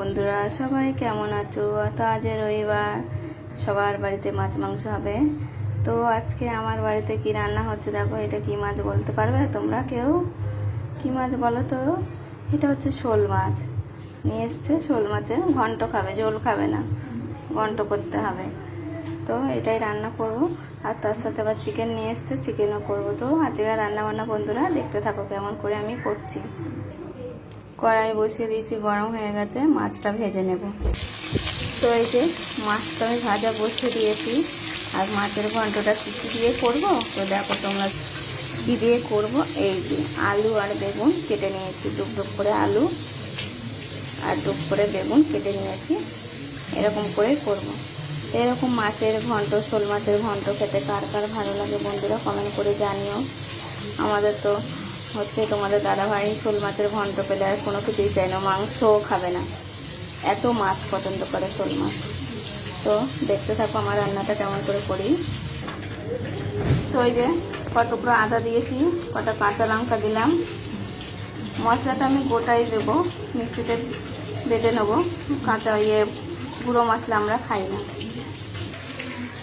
বন্ধুরা, সবাই কেমন আছো? তো আজ রবিবার, সবার বাড়িতে মাছ মাংস হবে। তো আজকে আমার বাড়িতে কি রান্না হচ্ছে দেখো, এটা কি মাছ বলতে পারবে তোমরা কেউ? কি মাছ বলো তো? এটা হচ্ছে শোল মাছ। নিয়ে এসছে শোল মাছের, ঘন্ট খাবে, ঝোল খাবে না, ঘন্ট করতে হবে। তো এটাই রান্না করব। আর তার সাথে আবার চিকেন নিয়ে এসছে চিকেনও করব। তো আজকে রান্না বান্না বন্ধুরা, দেখতে থাকো কেমন করে আমি করছি। কড়াই বসিয়ে দিয়েছি, গরম হয়ে গেছে, মাছটা ভেজে নেব। তো এই যে মাছটা আমি ভাজা বসিয়ে দিয়েছি, আর মাছের ঘন্টটা কী দিয়ে করব? তো দেখো তোমরা কী দিয়ে করব? এই যে আলু আর বেগুন কেটে নিয়েছি ডুব ডুব করে আলু আর ডুব করে বেগুন কেটে নিয়েছি, এরকম করে করব। এরকম মাছের ঘন্ট, শোল মাছের ঘন্ট খেতে কার কার ভালো লাগে বন্ধুরা কমেন্ট করে জানিও। আমাদের তো হচ্ছে তোমাদের দাদাভাই শোল মাছের ঘন্ট পেলে আর কোনো কিছুই চাই না, মাংসও খাবে না। এত মাছ পছন্দ করে শোল মাছ। তো দেখতে থাকো আমার রান্নাটা কেমন করে করি। তো ওই যে কতগুলো আদা দিয়েছি, কটা কাঁচা লঙ্কা দিলাম। মশলাটা আমি গোটাই দেবো, মিক্সিতে বেটে নেব। কাঁচা ইয়ে গুঁড়ো মশলা আমরা খাই না।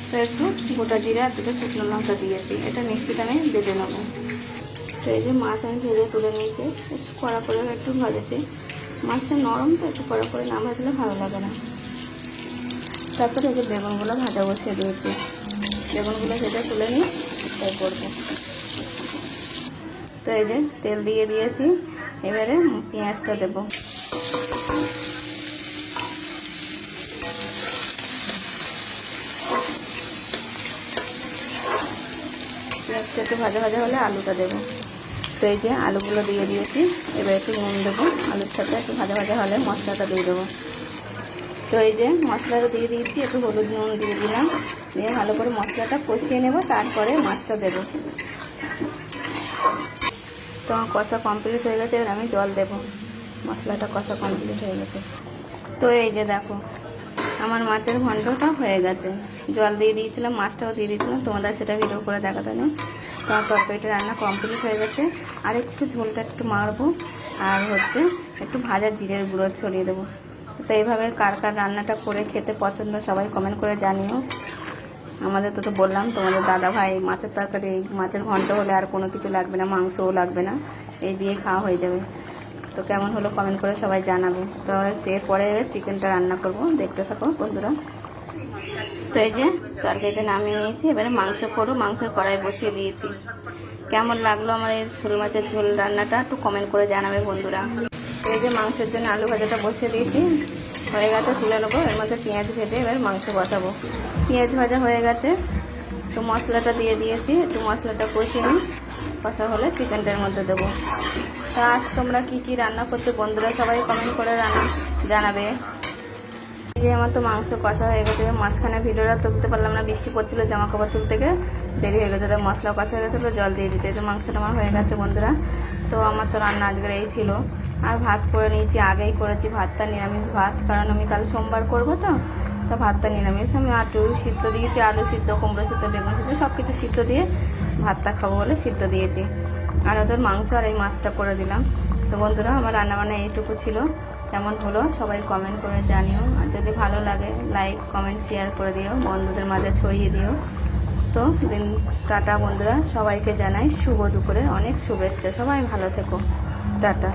তো একটু গোটা জিরে আর দুটো শুকনো লঙ্কা দিয়েছি, এটা মিক্সিতে আমি বেটে নেব। তো এই যে মাছ আমি ভেজে তুলে নিয়েছি, বেশ কড়া করে একটু ভাজেছি। মাছটা নরম তো, একটু কড়া করে না ভাজলে ভালো লাগে না। তারপরে এই যে বেগুনগুলো ভাজা বসিয়ে দিয়েছি। বেগুনগুলো ভেজে তুলে নিই তাই করব। তো এই যে তেল দিয়ে দিয়েছি, এবারে পেঁয়াজটা দেবো। পেঁয়াজটা একটু ভাজা ভাজা হলে আলুটা দেবো। তো এই যে আলুগুলো দিয়ে দিয়েছি। এবার একটু নুন দেবো। আলুর সাথে একটু ভাজা ভাজা হলে মশলাটা দিয়ে দেবো। তো এই যে মশলাটা দিয়ে দিয়েছি, একটু হলুদ নুন দিয়ে দিলাম। দিয়ে ভালো করে মশলাটা কষিয়ে নেব, তারপরে মাছটা দেবো। তো আমার কষা কমপ্লিট হয়ে গেছে, এবার আমি জল দেবো। মশলাটা কষা কমপ্লিট হয়ে গেছে। তো এই যে দেখো, আমার মাছের ঘন্টটা হয়ে গেছে। জল দিয়ে দিয়েছিলাম, মাছটাও দিয়ে দিয়েছিলাম। তোমাদের সেটা ভিডিও করে দেখাতে নেই। তো তরকারিটা রান্না কমপ্লিট হয়ে গেছে। আর একটু ঝোলটা একটু মারবো। আর হচ্ছে একটু ভাজার জিরের গুঁড়ো ছড়িয়ে দেবো। তো এইভাবে কার কার রান্নাটা করে খেতে পছন্দ সবাই কমেন্ট করে জানিও। আমাদের তো তো বললাম, তোমাদের দাদা ভাই মাছের তরকারি, মাছের ঘন্ট হলে আর কোনো কিছু লাগবে না, মাংসও লাগবে না। এই দিয়ে খাওয়া হয়ে যাবে। তো কেমন হলো কমেন্ট করে সবাই জানাবে। তো এরপরে চিকেনটা রান্না করব। দেখতে থাকো বন্ধুরা। তো এই যে তরকারিটা নামিয়ে নিয়েছি, এবারে মাংস করো মাংসের কড়াই বসিয়ে দিয়েছি। কেমন লাগল আমার এই শোল মাছের ঝোল রান্নাটা একটু কমেন্ট করে জানাবে বন্ধুরা। এই যে মাংসের জন্য আলু ভাজাটা বসিয়ে দিয়েছি। হয়ে গেছে, তুলে নেব। এর মধ্যে পেঁয়াজ ভেজে এবার মাংস বসাবো। পেঁয়াজ ভাজা হয়ে গেছে। একটু মশলাটা দিয়ে দিয়েছি। একটু মশলাটা কষিয়ে নিই। কষা হলে চিকেনটার মধ্যে দেবো। তা আজ তোমরা কি কি রান্না করছ বন্ধুরা সবাই কমেন্ট করে রান্না জানাবে। যে আমার তো মাংস কষা হয়ে গেছে, মাঝখানে ভিডিওটা তুলতে পারলাম না, বৃষ্টি পড়ছিল জামা কাপড় তুলতে গিয়ে, দেরি হয়ে গেছে, তো মশলা কষা হয়ে গেছে, তো জল দিয়ে দিচ্ছে তো মাংসটা আমার হয়ে গেছে বন্ধুরা। তো আমার তো রান্না আজকের এই ছিল। আর ভাত করে নিয়েছি, আগেই করেছি ভাতটা, নিরামিষ ভাত, কারণ আমি কাল সোমবার করব তো তো ভাতটা নিরামিষ। আমি আটু সিদ্ধ দিয়েছি, আলু সিদ্ধ, কুমড়ো সিদ্ধ, বেগুন সিদ্ধ সব কিছু সিদ্ধ দিয়ে ভাতটা খাব বলে সিদ্ধ দিয়েছি। আর ওদের মাংস আর এই মাছটা করে দিলাম। তো বন্ধুরা, আমার রান্নাবান্না এইটুকু ছিল। কেমন হলো সবাই কমেন্ট করে জানিও। আর যদি ভালো লাগে লাইক কমেন্ট শেয়ার করে দিও। বন্ধুদের মাঝে ছড়িয়ে দিও। তো দিন টাটা বন্ধুরা, সবাইকে জানাই শুভ দুপুরের অনেক শুভেচ্ছা। সবাই ভালো থেকো। টাটা।